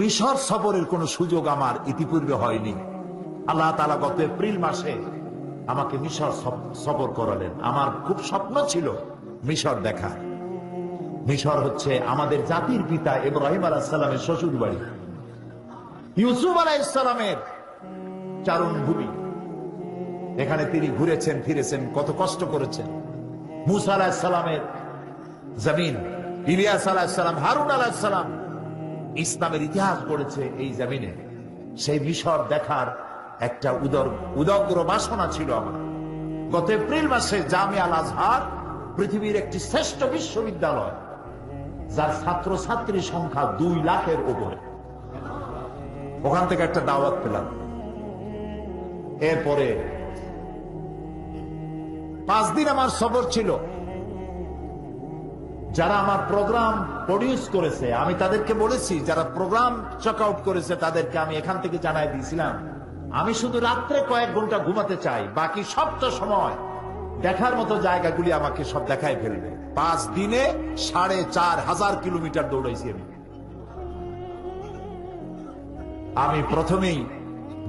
মিশর সফরের কোনো সুযোগ আমার ইতিপূর্বে হয়নি। আল্লাহ তালা গত এপ্রিল মাসে আমাকে মিশর সফ- সফর করালেন। আমার খুব স্বপ্ন ছিল মিশর দেখা মিশর হচ্ছে আমাদের জাতির পিতা ইব্রাহিম আলাহিসাল্লামের শ্বশুর বাড়ি ইউসুফ আলাইসালামের চারণ ভূমি এখানে তিনি ঘুরেছেন, ফিরেছেন, কত কষ্ট করেছেন। মুসা আলাহিসাল্লামের জমিন, ইলিয়াস আলাহিসাল্লাম হারুন আলাহিসাল্লাম ইসলামের ইতিহাস পড়েছে এই জমিনে। সেই মিশর দেখার একটা উদর, উদগ্র বাসনা ছিল আমার। গত এপ্রিল মাসে জামিয়া আল আজহার পৃথিবীর একটি শ্রেষ্ঠ বিশ্ববিদ্যালয়, যার ছাত্র ছাত্রী সংখ্যা দুই লাখের উপরে। ওখান থেকে একটা দাওয়াত পেলাম। এরপরে পাঁচ দিন আমার সফর ছিল। যারা আমার প্রোগ্রাম প্রডিউস করেছে, আমি তাদেরকে বলেছি, যারা প্রোগ্রাম চেক আউট করেছে, তাদেরকে আমি এখান থেকে জানাই দিয়েছিলাম। আমি শুধু রাত্রে কয়েক ঘণ্টা ঘুমাতে চাই, বাকি সবটা সময় দেখার মতো জায়গাগুলি আমাকে সব দেখায় ফেলবে। পাঁচ দিনে সাড়ে চার হাজার কিলোমিটার দৌড়াইছি আমি। আমি প্রথমেই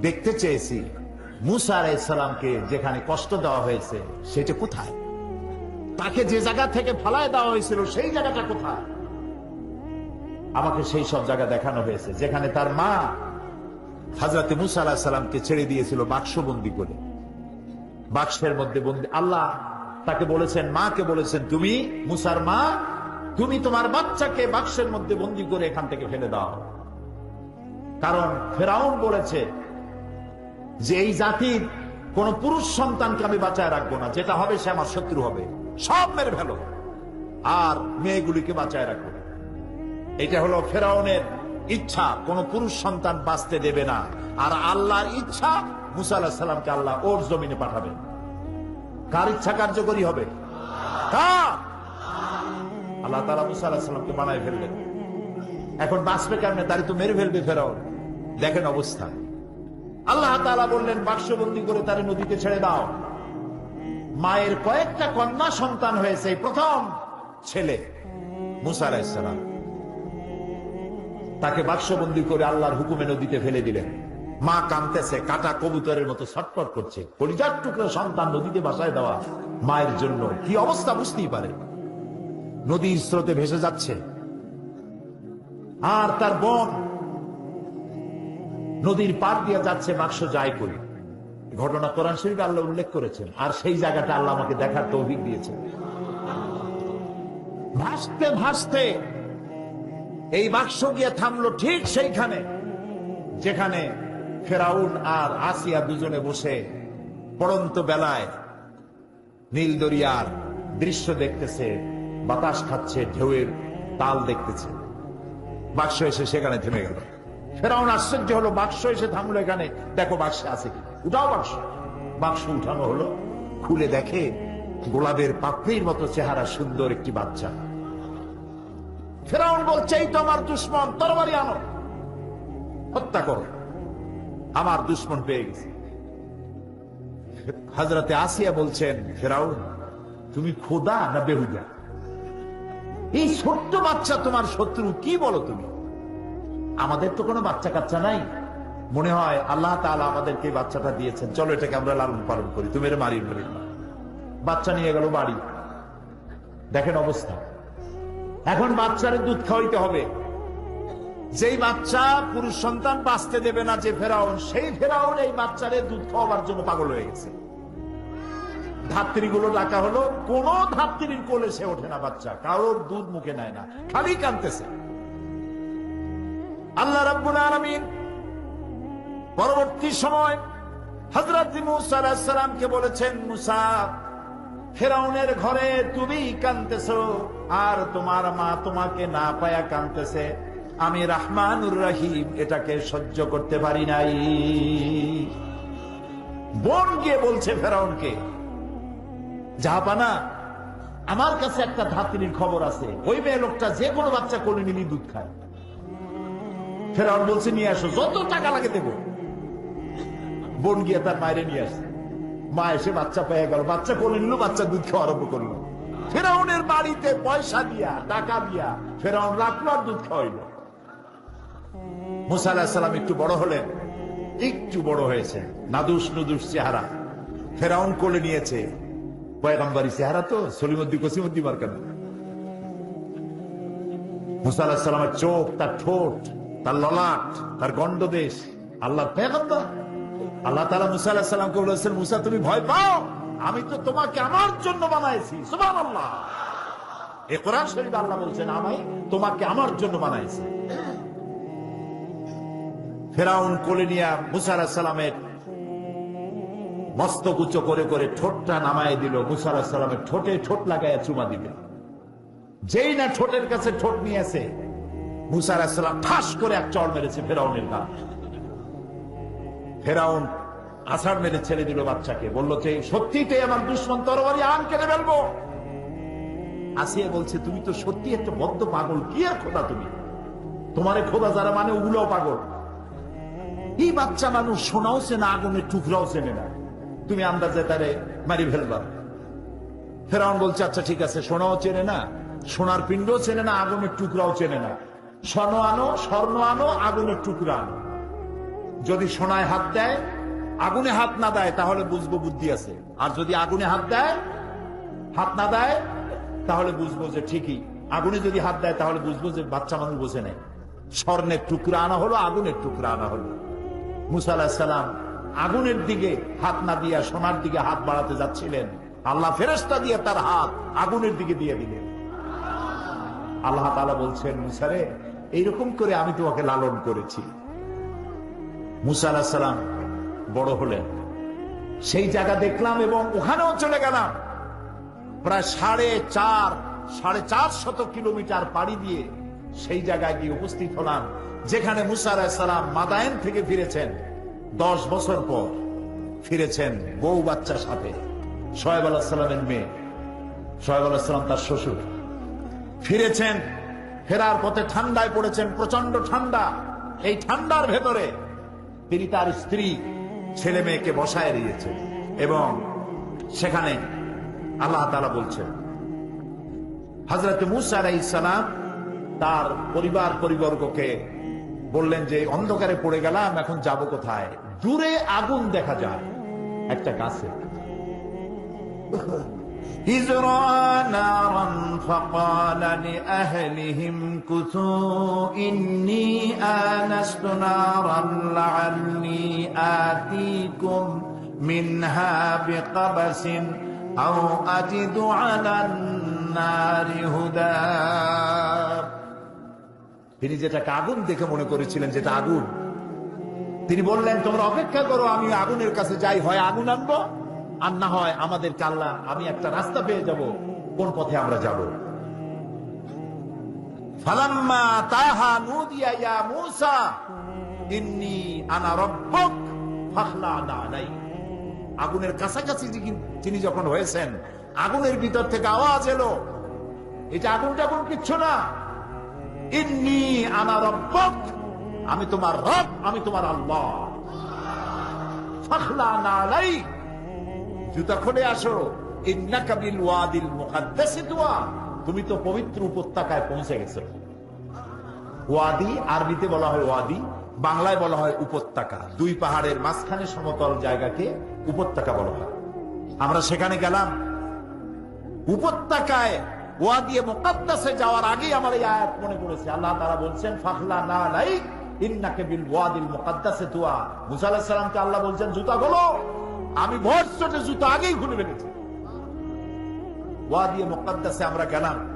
দেখতে চেয়েছি, মুসা আলাইসালামকে যেখানে কষ্ট দেওয়া হয়েছে, সেটা কোথায়? তাকে যে জায়গা থেকে ফালায় দেওয়া হয়েছিল, সেই জায়গাটা কোথায়? আমাকে সেই সব জায়গা দেখানো হয়েছে, যেখানে তার মা হাজরাতে মুসা আলাহ সাল্লামকে ছেড়ে দিয়েছিল বাক্সবন্দি করে। বাক্সের মধ্যে বন্দি আল্লাহ তাকে বলেছেন, মাকে বলেছেন, তুমি মুসার মা, তুমি তোমার বাচ্চাকে বাক্সের মধ্যে বন্দি করে এখান থেকে ফেলে দাও। কারণ ফেরাউন বলেছে যে এই জাতির কোন পুরুষ সন্তানকে আমি বাঁচায় রাখব না, যেটা হবে সে আমার শত্রু হবে। সব মেরে ফেলো। আর মেয়েগুলিকে বাঁচায় রাখব এটা হলো ফেরাউনের ইচ্ছা। কোন পুরুষ সন্তান বাঁচতে দেবে না। আর আল্লাহর ইচ্ছা, মুসা আল্লাহ সাল্লামকে আল্লাহ ওর জমিনে পাঠাবেন। কার ইচ্ছা কার্যকরী হবে? আল্লাহ তালা মুসা আল্লাহ সাল্লামকে বানায় ফেললেন। এখন বাঁচবে কেমনে? তারে তো মেরে ফেলবে ফেরাও দেখেন অবস্থা। আল্লাহ তাআলা বললেন, বাক্সবন্দি করে তারে নদীতে ছেড়ে দাও। মায়ের কয়েকটা কন্যা সন্তান হয়েছে প্রথম ছেলে মুসা আলাইসালাম তাকে বাক্সবন্দি করে আল্লাহর হুকুমে নদীতে ফেলে দিলেন। মা কানতেছে কাটা কবুতরের মতো ছটফট করছে। পরিজার টুকরো সন্তান নদীতে বাসায় দেওয়া মায়ের জন্য। কি অবস্থা বুঝতেই পারে। নদীর স্রোতে ভেসে যাচ্ছে। আর তার বোন। নদীর পার দিয়ে যাচ্ছে বাক্স যায় করি। ঘটনা কোরআন শরীফে আল্লাহ উল্লেখ করেছেন। আর সেই জায়গাটা আল্লাহ আমাকে দেখার তৌফিক দিয়েছেন। ভাসতে ভাসতে এই বাক্স গিয়ে থামলো ঠিক সেইখানে, যেখানে ফেরাউন আর আসিয়া দুজনে বসে পড়ন্ত বেলায় নীল দরিয়ার দৃশ্য দেখতেছে, বাতাস খাচ্ছে, ঢেউয়ের তাল দেখতেছে। বাক্স এসে সেখানে থেমে গেল। ফেরাউন আশ্চর্য হলো, বাক্স এসে থামলো এখানে। দেখো বাক্সে আছে কি। উঠাও বাক্স। বাক্স উঠানো হলো। খুলে দেখে গোলাপের পাপড়ির মতো চেহারা সুন্দর একটি বাচ্চা। ফেরাউন বলছে, এই তো আমার দুশ্মন, তরবারি আনো। হত্যা করো। আমার দুশ্মন পেয়ে গেছে। হাজরাতে আসিয়া বলছেন, ফেরাউন, তুমি খোদা না বেহুদা? এই ছোট্ট বাচ্চা তোমার শত্রু, কি বলো তুমি? আমাদের তো কোনো বাচ্চা কাচ্চা নাই। মনে হয় আল্লাহ তাআলা আমাদেরকে বাচ্চাটা দিয়েছেন। চলো এটাকে আমরা লালন পালন করি। তুমি এর মারি না বাচ্চা নিয়ে গেল বাড়ি। দেখেন অবস্থা। এখন বাচ্চারে দুধ খাওয়াইতে হবে। যেই বাচ্চা পুরুষ সন্তান বাঁচতে দেবে না যে ফেরাউন, সেই ফেরাউন এই বাচ্চারে দুধ খাওয়াবার জন্য পাগল হয়ে গেছে। ধাত্রীগুলো ডাকা হলো, কোন ধাত্রীর কোলে সে ওঠে না বাচ্চা। কারোর দুধ মুখে নেয় না। খালি কানতেছে আল্লাহ রাব্বুল আলামিন পরবর্তী সময় সালামকে বলেছেন, মুসা, ফেরাউনের ঘরে তুমি কানতেছো আর তোমার মা তোমাকে না পায়া কানতেছে আমি রাহমানুর রহিম, এটাকে সহ্য করতে পারি নাই। বোন গিয়ে বলছে ফেরাউনকে জাহাপানা আমার কাছে একটা ধাত্রীর খবর আছে। ওই মেয়ে লোকটা যে কোনো বাচ্চা কোলে নিলি দুধ খায়। ফেরাউন বলছে, নিয়ে আসো, যত টাকা লাগে দেবো। বোন গিয়ে তার মায়েরে নিয়ে আসছে। মা এসে বাচ্চা পেয়ে গেল। বাচ্চা কোলে নিল বাচ্চা দুধ খাওয়া আরম্ভ করল। ফেরাউনের বাড়িতে পয়সা দিয়া, টাকা দিয়া ফেরাউন লাখ লাখ দুধ খাওয়াইল। মুসা আলাহিসাল্লাম একটু বড় হলেন, একটু বড় হয়েছে, নাদুস নুদুস চেহারা। ফেরাউন কোলে নিয়েছে, পয়গম্বরী চেহারা তো সলিমদ্দি কসিমদ্দি মার্কান মুসা আলাহিসাল্লামের চোখ, তার ঠোঁট, তার ললাট, তার গন্ডদেশ আল্লাহ পেগম্বর আল্লাহ তালা মুসা আলাহিসাল্লামকে বলেছেন, মুসা, তুমি ভয় পাও? আমি তো তোমাকে আমার জন্য বানাইছি। আল্লাহ এ কোরআন শরীফ আল্লাহ বলছেন, আমি তোমাকে আমার জন্য বানাইছি। ফেরাউন কোলে নিয়া মুসা উচ্চ করে করে ঠোঁটটা নামায় দিল। মুসা আলাহিসাল্লামের ঠোঁটে ঠোঁট লাগায় চুমা দিল। যেই না ঠোঁটের কাছে ঠোঁট নিয়েছে, মুসা আলাহিসাল্লাম ঠাস করে এক চড় মেরেছে ফেরাউনের গা। ফেরাউন আষাঢ় মেরে ছেড়ে দিল বাচ্চাকে। বলল যে সত্যিটাই আমার দুশ্মন তরবারি আন কেটে ফেলব? আসিয়া বলছে, তুমি তো সত্যি একটা বদ্ধ পাগল। কি আর খোদা তুমি? খোদা যারা মানে ওগুলোও পাগল। এই বাচ্চা মানুষ চেনে আগুনের টুকরাও চেনে না। তুমি আন্দাজে তারে মারি ফেলবা। ফেরাউন বলছে আচ্ছা ঠিক আছে, সোনাও চেনে না, সোনার পিণ্ডও চেনে না, আগুনের টুকরাও চেনে না। স্বর্ণ আনো স্বর্ণ আনো, আগুনের টুকরা আনো। যদি সোনায় হাত দেয়, আগুনে হাত না দেয়, তাহলে বুঝব বুদ্ধি আছে। আর যদি আগুনে হাত দেয়, হাত না দেয়, তাহলে বুঝব যে ঠিকই। আগুনে যদি হাত দেয়, তাহলে বুঝব যে বাচ্চা মানুষ বোঝে নেই। স্বর্ণের টুকরা আনা হলো, আগুনের টুকরা আনা হলো। মুসা আলাহিসাল্লাম আগুনের দিকে হাত না দিয়া সোনার দিকে হাত বাড়াতে যাচ্ছিলেন। আল্লাহ ফেরেস্তা দিয়ে তার হাত আগুনের দিকে দিয়ে দিলেন। আল্লাহ তালা বলছেন মুসারে এইরকম করে আমি তোমাকে লালন করেছি। মুসা আলাহিসাল্লাম বড় হলেন। সেই জায়গা দেখলাম এবং ওখানেও চলে গেলাম। প্রায় সাড়ে চার সাড়ে চার শত কিলোমিটার পাড়ি দিয়ে সেই জায়গায় গিয়ে উপস্থিত হলাম, যেখানে মুসা আলাহিসাল্লাম মাদায়ন থেকে ফিরেছেন। দশ বছর পর ফিরেছেন বউ বাচ্চার সাথে সোহেব আল্লাহ সাল্লামের মেয়ে। সোহেব আল্লাহ সাল্লাম তার শ্বশুর। ফিরেছেন, ফেরার পথে ঠান্ডায় পড়েছেন প্রচণ্ড ঠান্ডা। এই ঠান্ডার ভেতরে তিনি তার স্ত্রী, ছেলে মেয়েকে বসায় দিয়েছেন এবং সেখানে আল্লাহ তালা বলছেন হজরত মুসা আলাইসালাম তার পরিবার পরিবর্গকে বললেন যে, অন্ধকারে পড়ে গেলাম, এখন যাব কোথায়? দূরে আগুন দেখা যায়, একটা গাছে। إذ رأى نارا فقال لأهلهم كثوا إني آنست نارا لعلي آتيكم منها بقبس أو أجد على النار هدى তিনি যেটাকে আগুন দেখে মনে করেছিলেন যেটা আগুন তিনি বললেন তোমরা অপেক্ষা করো আমি আগুনের কাছে যাই হয় আগুন আনবো আর না হয় আমাদের কাল্লা আমি একটা রাস্তা পেয়ে যাব, কোন পথে আমরা যাব? আগুনের কাছাকাছি তিনি যখন হয়েছেন, আগুনের ভিতর থেকে আওয়াজ এলো। এটা আগুন টাগুন কিচ্ছু না। ইন্নি আনা আমি তোমার রব, আমি তোমার আল্লাহ। ফাখলানা আলাই। জুতা খুলে আসো ওয়াদিল তুমি তো পবিত্র উপত্যকায় পৌঁছে গেছো। ওয়াদি, আরবিতে বলা হয় ওয়াদি, বাংলায় বলা হয় উপত্যকা। দুই পাহাড়ের মাঝখানে সমতল জায়গাকে উপত্যকা বলা হয়। আমরা সেখানে গেলাম। উপত্যকায় ওয়াদিয়ে মুকাদ্দাসে যাওয়ার আগেই আমার এই আয়াত মনে পড়েছে। আল্লাহ তারা বলছেন, ফাখলা না লাই ইন্নাকে বিল ওয়াদিল মুকাদ্দাসে তুয়া মুসা সালামকে আল্লাহ বলছেন, জুতা খোলো আমি ভর চটে জুতা আগেই খুলে ফেলেছি ওয়াদিয়ে মুকাদ্দাসে আমরা গেলাম।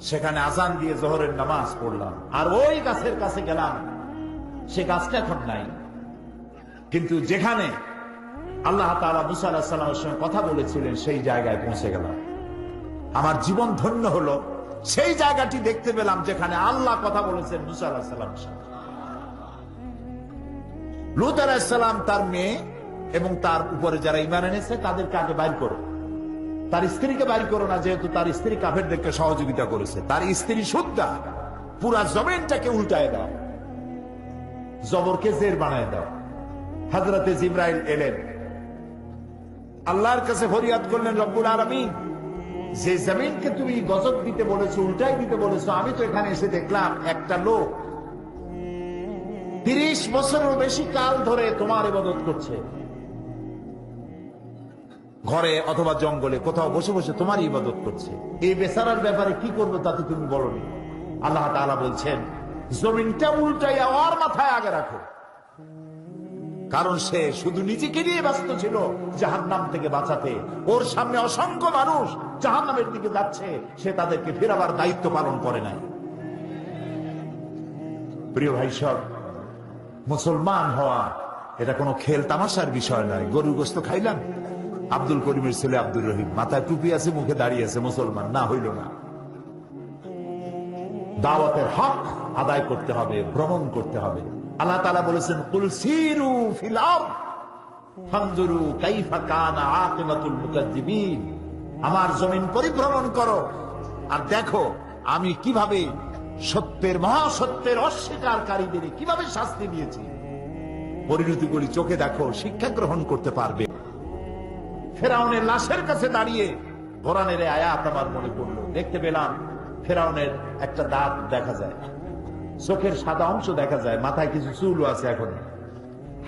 সেখানে আজান দিয়ে জোহরের নামাজ পড়লাম। আর ওই গাছের কাছে গেলাম। সে গাছটা এখন নাই। কিন্তু যেখানে আল্লাহ তাআলা মুসা সাল্লামের সঙ্গে কথা বলেছিলেন, সেই জায়গায় পৌঁছে গেলাম। আমার জীবন ধন্য হলো। সেই জায়গাটি দেখতে পেলাম যেখানে আল্লাহ কথা বলেছেন মুসা আলাহ সাল্লাম লুত আলাহিসাল্লাম তার মেয়ে এবং তার উপরে যারা ইমান এনেছে, তাদেরকে আগে বাইর করো। তার স্ত্রীকে বাইর করো না, যেহেতু তার স্ত্রী কাফেরদেরকে সহযোগিতা করেছে। তার স্ত্রী শুদ্ধা পুরা জমিনটাকে উল্টায় দাও। জবরকে জের বানায় দাও। হাজরতে জিব্রাইল এলেন। আল্লাহর কাছে ফরিয়াদ করলেন, রব্বুল আলমিন, যে জমিনকে তুমি গজব দিতে বলেছ উল্টাই দিতে বলেছ, আমি তো এখানে এসে দেখলাম একটা লোক তিরিশ বছরের বেশি কাল ধরে তোমার ইবাদত করছে। ঘরে অথবা জঙ্গলে কোথাও বসে বসে তোমার ইবাদত করছে। এই বেচারার ব্যাপারে কি করবে তাতে তুমি বলনি? আল্লাহ তাআলা বলছেন, জমিনটা উল্টাইয়া ওর মাথায় আগে রাখো। কারণ সে শুধু নিজেকে নিয়ে ব্যস্ত ছিল জাহান নাম থেকে বাঁচাতে। ওর সামনে অসংখ্য মানুষ জাহান নামের দিকে যাচ্ছে, সে তাদেরকে ফেরাবার দায়িত্ব পালন করে নাই। প্রিয় ভাই সব, মুসলমান হওয়া, এটা কোনো খেল তামাশার বিষয় নয়। গরু গোস্ত খাইলাম? আব্দুল করিমের ছেলে আব্দুল রহিম। মাথায় টুপি আছে, মুখে দাঁড়িয়ে আছে, মুসলমান। না, হইল না। দাওয়াতের হক আদায় করতে হবে, ভ্রমণ করতে হবে। আল্লাহ তাআলা বলেছেন আমার জমিন পরিভ্রমণ করো আর দেখো আমি কীভাবে সত্যের, মহাসত্যের অস্বীকারীদের কীভাবে শাস্তি দিয়েছি। পরিণতিগুলি চোখে দেখো, শিক্ষা গ্রহণ করতে পারবে। ফেরাউনের লাশের কাছে দাঁড়িয়ে এই আয়াত আমার মনে পড়ল। দেখতে পেলাম ফেরাউনের একটা দাঁত দেখা যায়। চোখের সাদা অংশ দেখা যায়, মাথায় কিছু চুলও আছে এখন।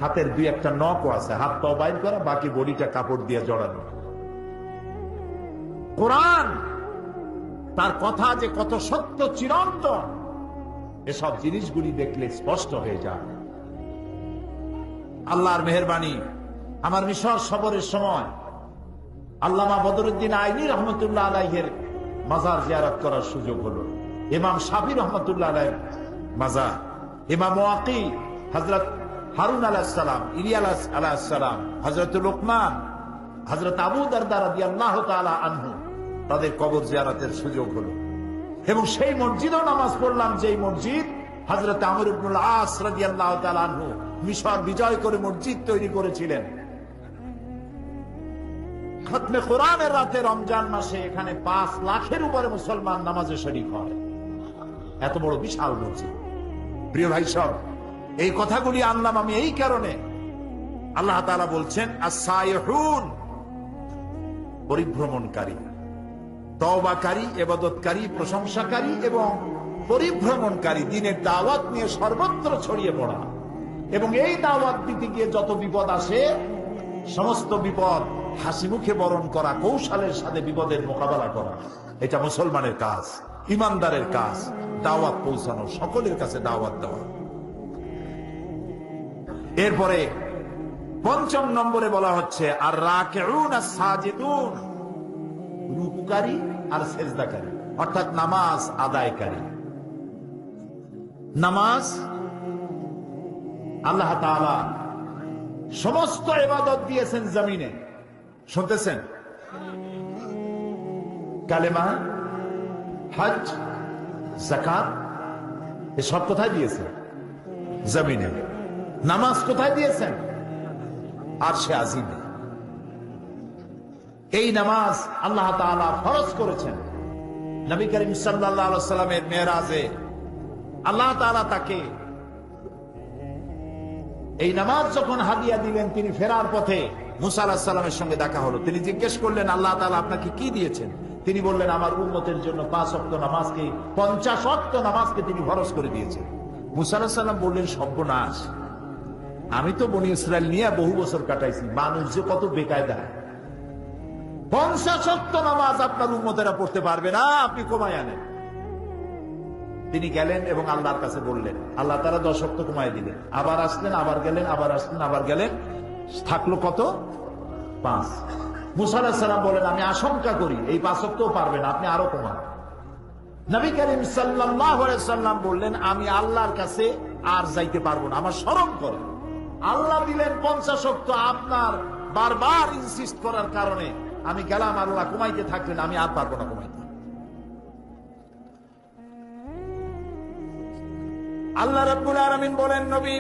হাতের দুই একটা নখও আছে, হাত পাও বাইর করা, বাকি বডিটা কাপড় দিয়ে জড়ানো। কোরআন তার কথা যে কত সত্য, চিরন্তন, এসব জিনিসগুলি দেখলে স্পষ্ট হয়ে যায়। আল্লাহর মেহরবানি, আমার মিশর সবরের সময় আল্লামা বদরুদ্দিন আইনি রহমতুল্লাহ আলাইহের মাজার জিয়ারত করার সুযোগ হলো। ইমাম শাফি রহমতুল্লাহ আলাইহ মাজার। ইমাম ওয়াকি হজরত হারুন আলাহ সালাম সালাম হজরত লোকমান হজরত আবু দারদা রাদি আল্লাহ তালা আনহু তাদের কবর জিয়ারতের সুযোগ হলো। এবং সেই মসজিদও নামাজ পড়লাম, যেই মসজিদ হজরত আমর ইবনুল আস মিশর বিজয় করে মসজিদ তৈরি করেছিলেন। খতমে কোরআনের রাতে রমজান মাসে এখানে পাঁচ লাখের উপরে মুসলমান নামাজে শরীক হয়। এত বড় বিশাল মসজিদ। প্রিয় ভাই সব, এই কথাগুলি আনলাম আমি এই কারণে। আল্লাহ তাআলা বলছেন আসাইহুন পরিভ্রমণকারী, তওবাকারী, এবাদতকারী, প্রশংসাকারী এবং পরিভ্রমণকারী, দিনের দাওয়াত নিয়ে সর্বত্র ছড়িয়ে পড়া। এবং এই দাওয়াত দিতে গিয়ে যত বিপদ আসে, সমস্ত বিপদ হাসি মুখে বরণ করা, কৌশলের সাথে বিপদের মোকাবেলা করা, এটা মুসলমানের কাজ, ইমানদারের কাজ, দাওয়াত পৌঁছানো, সকলের কাছে দাওয়াত দেওয়া। এরপরে পঞ্চম নম্বরে বলা হচ্ছে আর রাকেউন রূপকারী আর সেজদাকারী, অর্থাৎ নামাজ আদায়কারী। নামাজ আল্লাহ সমস্ত ইবাদত দিয়েছেন জমিনে। শুনতেছেন? কালেমা, হজ জাকাত এসব কোথায় দিয়েছেন? জমিনে। নামাজ কোথায় দিয়েছেন? আর সে আজিমে। এই নামাজ আল্লাহ তাআলা ফরজ করেছেন। নবী করিম সাল্লামের মেয়েরাজে আল্লাহ তাআলা তাকে এই নামাজ যখন হাদিয়া দিলেন তিনি ফেরার পথে মুসা আলাহ সাল্লামের সঙ্গে দেখা হলো। তিনি জিজ্ঞেস করলেন, আল্লাহ তাআলা আপনাকে কি দিয়েছেন? তিনি বললেন, আমার উন্মতের জন্য পাঁচ অক্ত নামাজকে, পঞ্চাশ অক্ত নামাজকে তিনি ফরজ করে দিয়েছেন। মুসা আলাহ সাল্লাম বললেন, সর্বনাশ। আমি তো বনি ইসরায়েল নিয়ে বহু বছর কাটাইছি। মানুষ যে কত বেকায়দা। পঞ্চাশ অক্ত নামাজ আপনার উন্মতেরা পড়তে পারবে না, আপনি কমায় আনেন। তিনি গেলেন এবং আল্লাহর কাছে বললেন, আল্লাহ তারা দশক্ত কমায় দিলেন। আবার আসলেন, আবার গেলেন, আবার আসলেন, আবার গেলেন। থাকল কত? পাঁচ। মুসাল্লাহ সাল্লাম বলেন, আমি আশঙ্কা করি, এই পাঁচক্তও পারবেন আপনি আরও কমান। নবী করিম সাল্লাম বললেন, আমি আল্লাহর কাছে আর যাইতে পারব না, আমার স্মরণ করে। আল্লাহ দিলেন পঞ্চাশক্ত আপনার বারবার ইনসিস্ট করার কারণে, আমি গেলাম আল্লাহ কমাইতে থাকলেন, আমি আর পারব না কমাইতে আল্লাহ রব্বুল আলমিন বলেন, নবী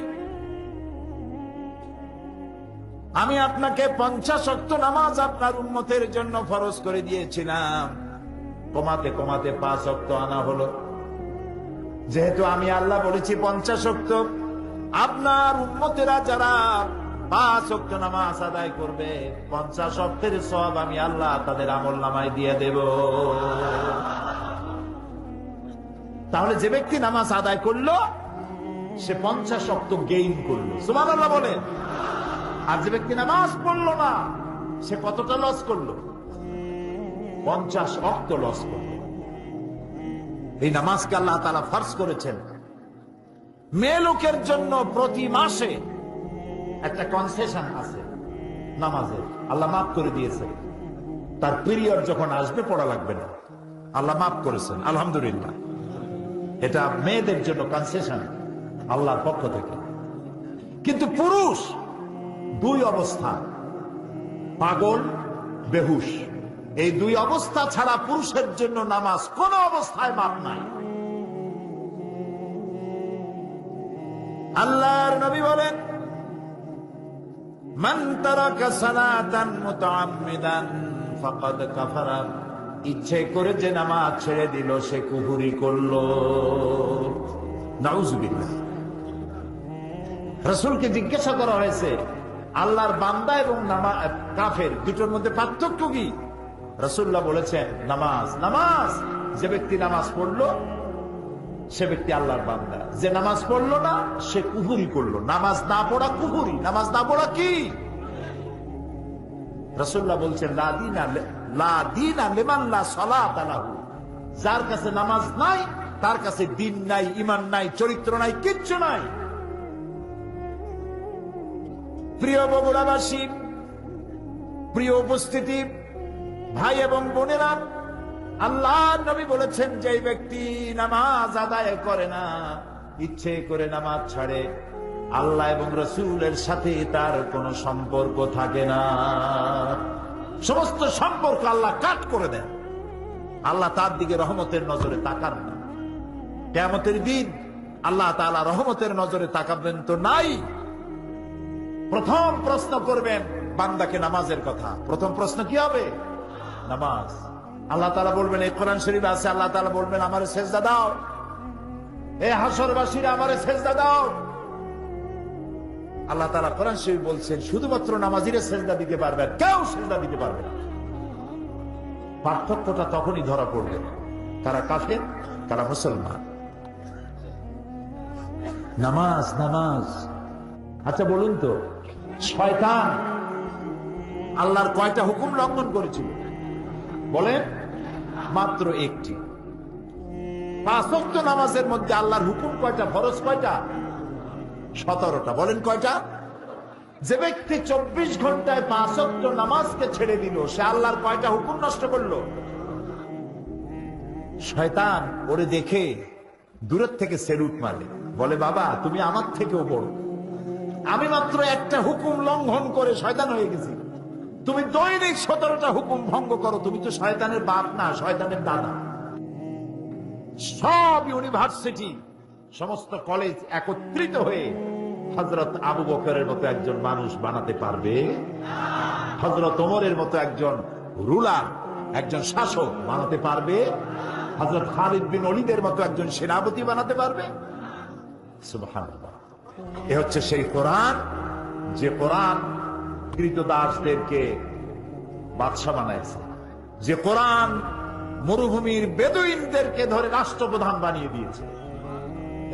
আমি আপনাকে পঞ্চাশ অক্ত নামাজ আপনার উন্মতের জন্য ফরজ করে দিয়েছিলাম। কমাতে কমাতে পাঁচ অক্ত আনা হলো। যেহেতু আমি আল্লাহ বলেছি পঞ্চাশ অক্ত, আপনার উন্মতেরা যারা পাঁচ অক্ত নামাজ আদায় করবে, পঞ্চাশ অক্তের সব আমি আল্লাহ তাদের আমল নামায় দিয়ে দেব। তাহলে যে ব্যক্তি নামাজ আদায় করল, সে পঞ্চাশ অক্ত গেইন করল। সুমান আল্লাহ বলেন। আর যে ব্যক্তি নামাজ পড়ল না, সে কতটা লস করল? পঞ্চাশ অক্ত লস করল। এই নামাজকে আল্লাহ তালা ফার্স করেছেন। মেয়ে লোকের জন্য প্রতি মাসে একটা কনসেশন আছে নামাজের আল্লাহ মাফ করে দিয়েছে। তার পিরিয়ড যখন আসবে, পড়া লাগবে না। আল্লাহ মাফ করেছেন, আলহামদুলিল্লাহ। এটা মেয়েদের জন্য কনসেশন আল্লাহর পক্ষ থেকে। কিন্তু পুরুষ দুই অবস্থা। পাগল, বেহুশ। এই দুই অবস্থা ছাড়া পুরুষের জন্য নামাজ কোন অবস্থায় মাপ নাই। আল্লাহর নবী বলেন ইচ্ছে করে যে নামাজ ছেড়ে দিল, সে কুহুরি করল। রসুলকে জিজ্ঞাসা করা হয়েছে আল্লাহর বান্দা এবং নামা কাফের, দুটোর মধ্যে পার্থক্য কি? রসুল্লাহ বলেছেন, নামাজ নামাজ। যে ব্যক্তি নামাজ পড়ল, সে ব্যক্তি আল্লাহর বান্দা। যে নামাজ পড়ল না, সে কুহুরি করল। নামাজ না পড়া কুহুরি, নামাজ না পড়া কি? রসুল্লাহ বলছেন। যার কাছে নামাজ নাই, তার কাছে দিন নাই ইমান নাই, চরিত্র নাই, কিচ্ছু নাই। প্রিয় বগুড়াবাসী, প্রিয় উপস্থিতি, ভাই এবং বোনেরা, আল্লাহ নবী বলেছেন যে ব্যক্তি নামাজ আদায় করে না, ইচ্ছে করে নামাজ ছাড়ে, আল্লাহ এবং রসুলের সাথে তার কোনো সম্পর্ক থাকে না। সমস্ত সম্পর্ক আল্লাহ কাট করে দেন। আল্লাহ তার দিকে রহমতের নজরে তাকান না। কেমতের দিন আল্লাহ তাআলা রহমতের নজরে তাকাবেন তো নাই। প্রথম প্রশ্ন করবেন, বান্দাকে নামাজের কথা। প্রথম প্রশ্ন কি হবে? নামাজ। আল্লাহ তালা বলবেন, এই কোরআন শরীফ আছে, আল্লাহ তালা বলবেন, আমার সেজদা দাও। এ হাসরবাসীরা, আমার সেজদা দাও। আল্লাহ তালা কোরআন শরীফ বলছেন, শুধুমাত্র নামাজিরে সেজদা দিতে পারবে কেউ সেজদা দিতে পারবে পার্থক্যটা তখনই ধরা পড়বে, তারা কাফের, তারা মুসলমান। নামাজ নামাজ। আচ্ছা বলুন তো শয়তান আল্লাহর কয়টা হুকুম লঙ্ঘন করেছিল? বলেন, মাত্র একটি। পাঁচক্ত নামাজের মধ্যে আল্লাহর হুকুম কয়টা, ফরজ কয়টা? সতেরোটা। বলেন কয়টা? যে ব্যক্তি চব্বিশ ঘন্টায় পাঁচক্ত নামাজকে ছেড়ে দিল, সে আল্লাহর কয়টা হুকুম নষ্ট করল? শয়তান ওরে দেখে দূরের থেকে সেলুট মারে বলে, বাবা, তুমি আমার থেকেও বড়। আমি মাত্র একটা হুকুম লঙ্ঘন করে শয়তান হয়ে গেছি। তুমি দৈনিক সতেরোটা হুকুম ভঙ্গ করো, তুমি তো শয়তানের বাপ না, শয়তানের দাদা। সব ইউনিভার্সিটি, সমস্ত কলেজ একত্রিত হয়ে হজরত আবু বকরের মতো একজন মানুষ বানাতে পারবে। হজরত ওমরের মতো একজন রুলার, একজন শাসক বানাতে পারবে। হজরত খালিদ বিন অলিদের মতো একজন সেনাপতি বানাতে পারবে। সুবহানাল্লাহ। এ হচ্ছে সেই কোরআন, যে কোরআন কৃতদাসদেরকে বাদশাহ বানাইছে। যে কোরআন মরুভূমির বেদুইনদেরকে ধরে রাষ্ট্রপ্রধান বানিয়ে দিয়েছে।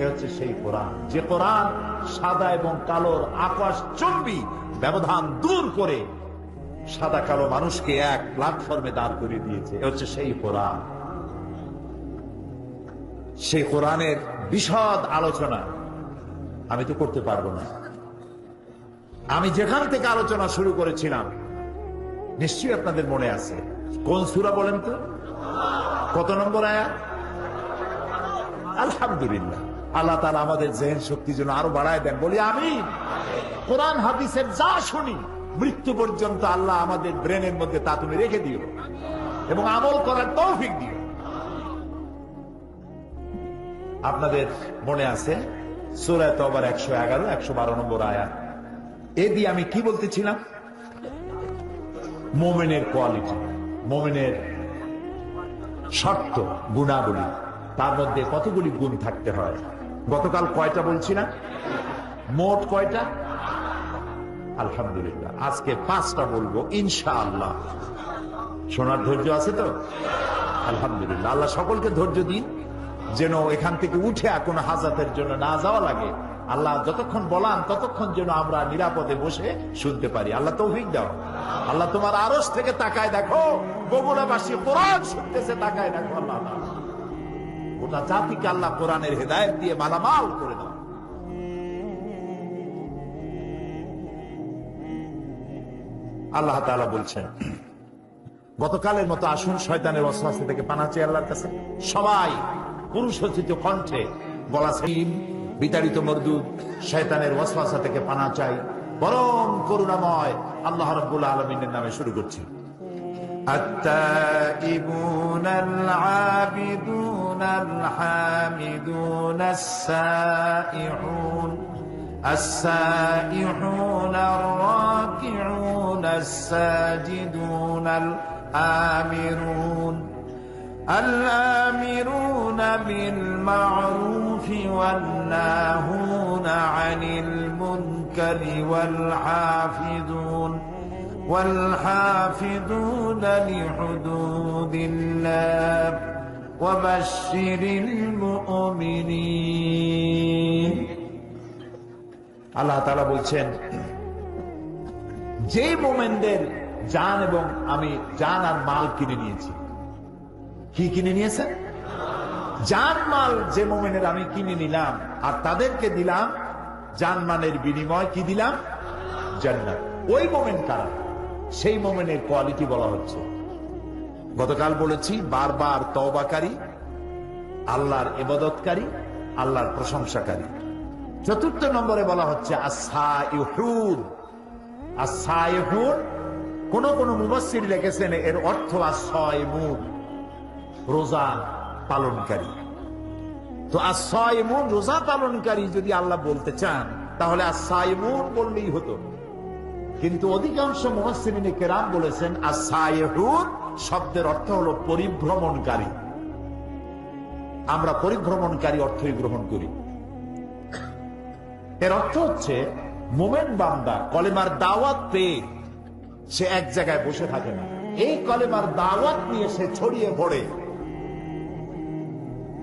এ হচ্ছে সেই কোরআন। যে কোরআন সাদা এবং কালোর আকাশ চম্বি ব্যবধান দূর করে সাদা কালো মানুষকে এক প্ল্যাটফর্মে দাঁড় করিয়ে দিয়েছে। এ হচ্ছে সেই কোরআন। সেই কোরআনের বিশদ আলোচনা আমি তো করতে পারব না। আমি যেখান থেকে আলোচনা শুরু করেছিলাম, নিশ্চয়ই আপনাদের মনে আছে। কোন সুরা বলেন তো? কত নম্বর আয়াত আলহামদুলিল্লাহ। আল্লাহ তালা আমাদের জেহেন শক্তি যেন আরও বাড়ায় দেন। বলি আমি কোরআন, হাদিসের যা শুনি, মৃত্যু পর্যন্ত আল্লাহ আমাদের ব্রেনের মধ্যে তা তুমি রেখে দিও এবং আমল করার তৌফিক দিও। আপনাদের মনে আছে? একশো এগারো, একশো বারো নম্বর এ দিয়ে আমি কি বলতেছিলাম? মোমেনের কোয়ালিটি, মোমেনের শর্ত, গুণাবলী, তার মধ্যে কতগুলি গুণ থাকতে হয়? গতকাল কয়টা বলছি না? মোট কয়টা? আলহামদুলিল্লাহ, আজকে পাঁচটা বলব, ইনশাআল্লাহ। শোনার ধৈর্য আছে তো? আলহামদুলিল্লাহ, আল্লাহ সকলকে ধৈর্য দিন। যেন এখান থেকে উঠে আর কোনো হাজাতের জন্য না যাওয়া লাগে। আল্লাহ যতক্ষণ বলান, ততক্ষণ যেন আমরা নিরাপদে বসে শুনতে পারি। আল্লাহ তৌফিক দাও। আল্লাহ তোমার আরস থেকে তাকায় দেখো। বগুড়াবাসী কোরআন শুনতেছে, তাকায় দেখো আল্লাহ গোটা জাতিকে আল্লাহ কোরআনের হেদায়ত দিয়ে মালামাল করে দাও। আল্লাহ তাআলা বলছেন, গতকালের মতো আসুন, শয়তানের অস্বাস্থ্য থেকে পানা চেয়ে আল্লাহর কাছে। সবাই পুরুষোচিত কণ্ঠে বলা সেম বিতাড়িত মরদুদ শয়তানের ওয়াসওয়াসা থেকে পানা চাই বরং করুণাময় আল্লাহ রাব্বুল আলামিনের নামে শুরু করছি التائبون العابدون الحامدون السائحون السائحون الراكعون الساجدون الآمرون الآمرون بالمعروف والناهون عن المنكر والحافظون والحافظون لحدود الله وبشر المؤمنين আল্লাহ তাআলা বলছেন যে মোমেনদের জান এবং আমি জান আর মাল কিনে নিয়েছি কি কিনে নিয়েছেন জান মাল যে মোমেনের আমি কিনে নিলাম, আর তাদেরকে দিলাম জানমানের বিনিময় কি দিলাম? জান্নাত। ওই মোমেন কারা? সেই মোমেনের কোয়ালিটি বলা হচ্ছে। গতকাল বলেছি, বারবার তওবাকারী, আল্লাহর এবাদতকারী আল্লাহর প্রশংসাকারী। চতুর্থ নম্বরে বলা হচ্ছে কোন কোন মুবাসসির লিখেছেন, এর অর্থ আসাইমুন রোজা পালনকারী। তো আসাইমুন রোজা পালনকারী যদি আল্লাহ বলতে চান, তাহলে আসাইমুন বললেই হতো। কিন্তু অধিকাংশ মুহাসসিরিনে কেরাম বলেছেন আসাইহুন শব্দের অর্থ হলো পরিভ্রমণকারী। আমরা পরিভ্রমণকারী অর্থই গ্রহণ করি। এর অর্থ হচ্ছে, মোমেন বান্দা কলেমার দাওয়াত পেয়ে সে এক জায়গায় বসে থাকে না। এই কলেমার দাওয়াত নিয়ে সে ছড়িয়ে পড়ে।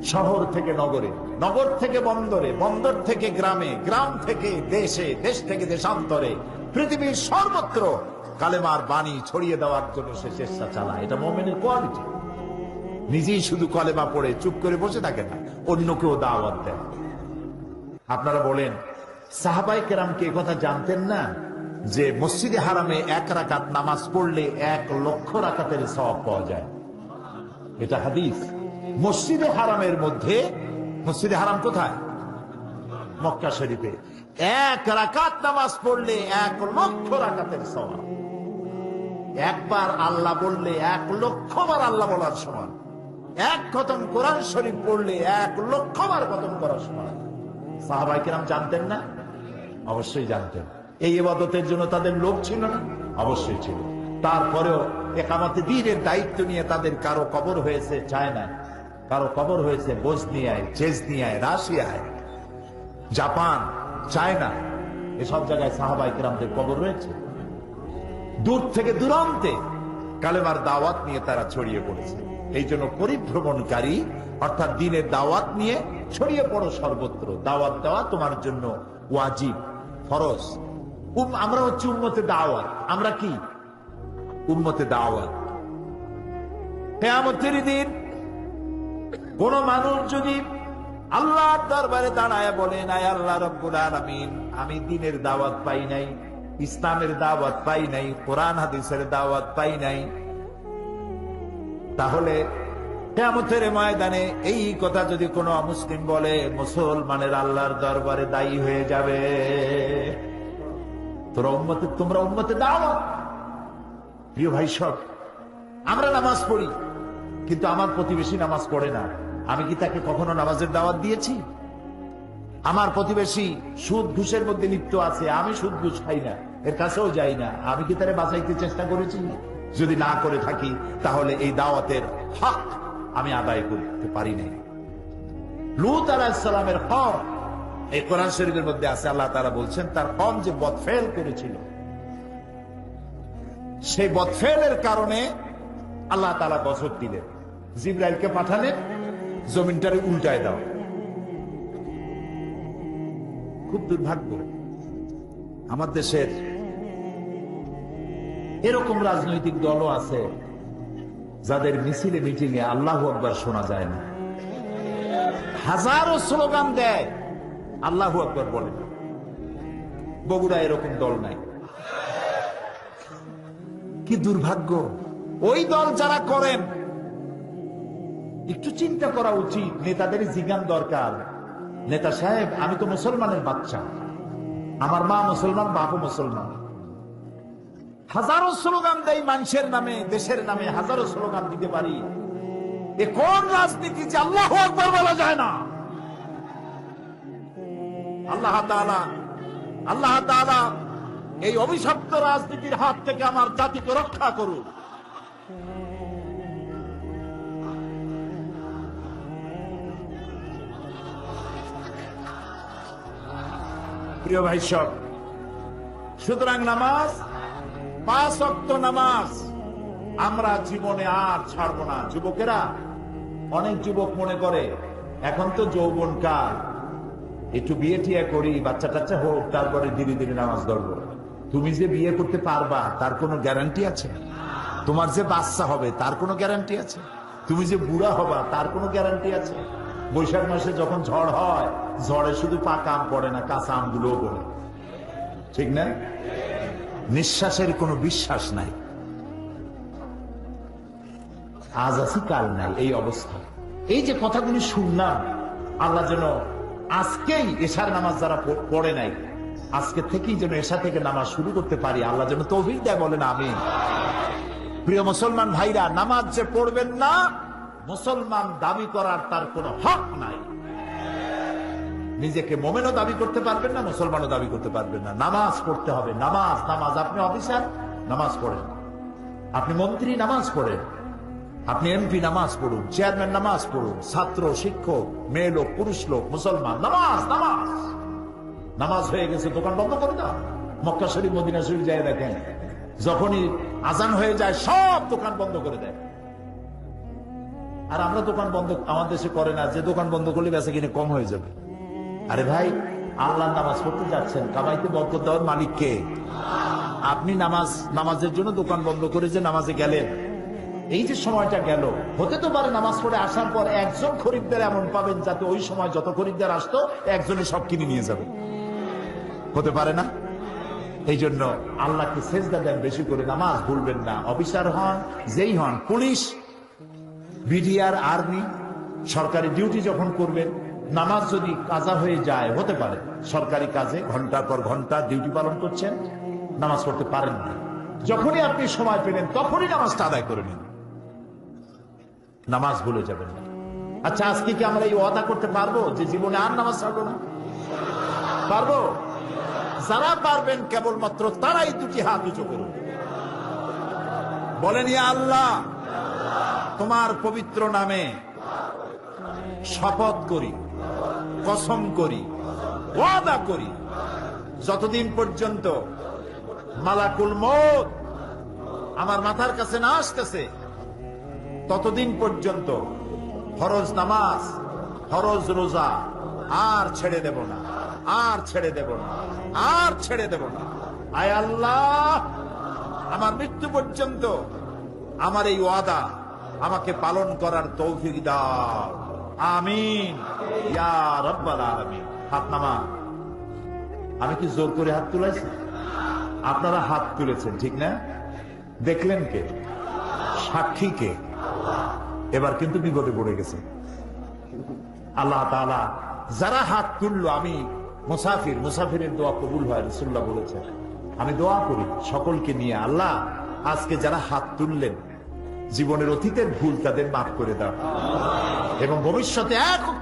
শহর থেকে নগরে, নগর থেকে বন্দরে, বন্দর থেকে গ্রামে, গ্রাম থেকে দেশে, দেশ থেকে দেশান্তরে, পৃথিবীর সর্বত্র কালেমার বাণী ছড়িয়ে দেওয়ার জন্য সে চেষ্টা চালায়। এটা মোমেনের কোয়ালিটি। নিজেই শুধু কলেমা পড়ে, চুপ করে বসে থাকে না অন্যকেও দাওয়াত দেয়। আপনারা বলেন সাহাবাই কেরামকে কথা জানতেন না? যে মসজিদে হারামে এক রাকাত নামাজ পড়লে এক লক্ষ রাকাতের সওয়াব পাওয়া যায়। এটা হাদিস। মসজিদে হারামের মধ্যে, মসজিদে হারাম কোথায়? মক্কা শরীফে। এক রাকাত নামাজ পড়লে এক লক্ষ রাকাতের সওয়াব। একবার আল্লাহ বললে এক লক্ষ বার আল্লাহ বলার সমান। এক খতম কোরআন শরীফ পড়লে এক লক্ষ বার খতম করার সমান। সাহাবাই কিরাম জানতেন না? অবশ্যই জানতেন। এই ইবাদতের জন্য তাদের লোক ছিল না? অবশ্যই ছিল। তারপরেও একামতে দিনের দায়িত্ব নিয়ে তাদের কারও কবর হয়েছে চায়না কারও কবর হয়েছে বোসনিয়ায় চেজনিয়ায় রাশিয়ায়, জাপান, চায়না, এসব জায়গায় সাহাবাই কিরামদের কবর রয়েছে। দূর থেকে দূরান্তে কালেমার দাওয়াত নিয়ে তারা ছড়িয়ে পড়েছে। এই জন্য পরিভ্রমণকারী, অর্থাৎ দিনের দাওয়াত নিয়ে ছড়িয়ে পড়ো সর্বত্র। দাওয়াত দেওয়া তোমার জন্য ওয়াজিব, ফরজ। আমরা হচ্ছে উম্মতে দাওয়াত। আমরা কি? উম্মতে দাওয়াত। কেয়ামতের দিন কোন মানুষ যদি আল্লাহর দরবারে দাঁড়ায় বলেন আয় আল্লাহ রব্বুল আলামিন, আমি দিনের দাওয়াত পাই নাই, ইসলামের দাওয়াত পাই নাই, কোরআন হাদিসের দাওয়াত পাই নাই, তাহলে কেমতের ময়দানে এই কথা যদি কোনো মুসলিম বলে, মুসলমানের আল্লাহর দরবারে দায়ী হয়ে যাবে। তোরা উম্মতে, তোমরা উন্মতে দাওয়াত প্রিয় ভাই সব, আমরা নামাজ পড়ি, কিন্তু আমার প্রতিবেশী নামাজ পড়ে না। আমি কি তাকে কখনো নামাজের দাওয়াত দিয়েছি? আমার প্রতিবেশী সুদ ঘুষের মধ্যে লিপ্ত আছে, আমি সুদ ঘুষ খাই না, এর কাছেও যাই না। আমি কি তারে বাঁচাইতে চেষ্টা করেছি? যদি না করে থাকি, তাহলে এই দাওয়াতের হক আমি আদায় করতে পারি নাই। লুত আলাহিসাল্লামের কম, এই কোরআন শরীফের মধ্যে আছে, আল্লাহ তারা বলছেন, তার কম যে বদফেল করেছিল। সেই বদফেলের কারণে আল্লাহ তালা গজব দিলেন। জিব্রাইলকে পাঠালেন জমিনটারে উল্টায় দাও। খুব দুর্ভাগ্য। আমার দেশের এরকম রাজনৈতিক দলও আছে যাদের মিছিলে মিটিং এ আল্লাহ আকবার শোনা যায় না। হাজারো স্লোগান দেয়, আল্লাহ আকবার বলে। না। বগুড়া এরকম দল নাই। কি দুর্ভাগ্য। ওই দল যারা করেন একটু চিন্তা করা উচিত, নেতাদের জিজ্ঞান দরকার। নেতা সাহেব, আমি তো মুসলমানের বাচ্চা। আমার মা মুসলমান, বাপও মুসলমান। হাজারো স্লোগান দেয় মানুষের নামে, দেশের নামে, হাজারো স্লোগান দিতে পারি। এ কোন রাজনীতি যে আল্লাহ আকবর বলা যায় না? আল্লাহ আল্লাহ এই অভিশপ্ত রাজনীতির হাত থেকে আমার জাতিকে রক্ষা করুন। প্রিয় ভাই সব, সুতরাং নামাজ, পাঁচ অক্ত নামাজ আমরা জীবনে আর ছাড়বো না। যুবকেরা, অনেক যুবক মনে করে, এখন তো যৌবন কাল। একটু বিয়ে টিয়া করি, বাচ্চা টাচ্চা হোক, তারপরে ধীরে ধীরে নামাজ ধরবো। তুমি যে বিয়ে করতে পারবা, তার কোনো গ্যারান্টি আছে? তোমার যে বাচ্চা হবে, তার কোনো গ্যারান্টি আছে? তুমি যে বুড়া হবা, তার কোনো গ্যারান্টি আছে? বৈশাখ মাসে যখন ঝড় হয়, ঝড়ে শুধু পাকা আম পড়ে না, কাঁচা আমগুলোও পড়ে। ঠিক না? নিঃশ্বাসের কোনো বিশ্বাস নাই। আজ আছি, কাল নাই, এই অবস্থা। এই যে কথাগুলি শুনলাম, আল্লাহ যেন আজকেই এশার নামাজ যারা পড়ে নাই, আজকে থেকেই যেন এশা থেকে নামাজ শুরু করতে পারি, আল্লাহ যেন তৌফিক দেয়, বলেন আমি প্রিয় মুসলমান ভাইরা, নামাজ যে পড়বেন না মুসলমান দাবি করার তার কোনো হক নাই। নিজেকে মোমেনও দাবি করতে পারবেন না, মুসলমানও দাবি করতে পারবেন না। নামাজ পড়তে হবে, নামাজ নামাজ। আপনি অফিসার, নামাজ পড়েন। আপনি মন্ত্রী, নামাজ পড়েন। আপনি এমপি, নামাজ পড়ুন। চেয়ারম্যান, নামাজ পড়ুন। ছাত্র, শিক্ষক, মেয়ে লোক, পুরুষ লোক, মুসলমান। নামাজ নামাজ। নামাজ হয়ে গেছে, দোকান বন্ধ করে দাও। মক্কা শরীফ, মদিনা শরীফ যায় দেখেন। যখনই আজান হয়ে যায়, সব দোকান বন্ধ করে দেয়। আর আমরা দোকান বন্ধ আমার দেশে করে না, যে দোকান বন্ধ করলে বেঁচে কিনে কম হয়ে যাবে। আরে ভাই, আল্লাহ নামাজ পড়তে যাচ্ছেন, কামাইতে বরকত দেওয়ার মালিক কে? আপনি নামাজ, নামাজের জন্য দোকান বন্ধ করে যে নামাজে গেলেন। এই যে সময়টা গেল, হতে তো পারে নামাজ পড়ে আসার পর একজন খরিদ্দার এমন পাবেন যাতে ওই সময় যত খরিদ্দার আসতো একজনই সব কিনে নিয়ে যাবে। হতে পারে না? এই জন্য আল্লাহকে সেজদা দেন বেশি করে, নামাজ ভুলবেন না। অফিসার হন, যেই হন, পুলিশ বিডিআর আর্মি সরকারি ডিউটি যখন করবেন, নামাজ যদি কাজা হয়ে যায়, হতে পারে। সরকারি কাজে ঘণ্টার পর ঘণ্টা ডিউটি পালন করছেন, নামাজ পড়তে পারেন না। যখনই আপনি সময় পেলেন, তখনই নামাজটা আদায় করে নিন। নামাজ ভুলে যাবেন না। আচ্ছা আজকে কি আমরা এই ওয়াদা করতে পারব যে জীবনে আর নামাজ ছাড়বো না? পারব? যারা পারবেন, কেবলমাত্র তারাই দুটি হাত উঁচু করুন। বলেন, ইয়া আল্লাহ তোমার পবিত্র নামে শপথ করি, কসম করি, ওয়াদা করি। যতদিন পর্যন্ত মালাকুল মত আমার মাথার কাছে না আসতেছে, ততদিন পর্যন্ত ফরজ নামাজ, ফরজ রোজা আর ছেড়ে দেব না, আর ছেড়ে দেব না, আর ছেড়ে দেব না। আয় আল্লাহ, আমার মৃত্যু পর্যন্ত আমার এই ওয়াদা আমাকে পালন করার তৌফিক দাও। আমিন। হাত নামা। আমি কি জোর করে হাত তুলেছি? আপনারা হাত তুলেছেন, ঠিক না? দেখলেন কে? সাক্ষী কে? এবার কিন্তু বিপদে পড়ে গেছে। আল্লাহ তাআলা যারা হাত তুললো, আমি মুসাফির, মুসাফিরের দোয়া কবুল হয় রসুল্লাহ বলেছেন। আমি দোয়া করি সকলকে নিয়ে। আল্লাহ, আজকে যারা হাত তুললেন জীবনের অতীতের ভুল তাদের মাফ করে দাও। এবং ভবিষ্যতে এক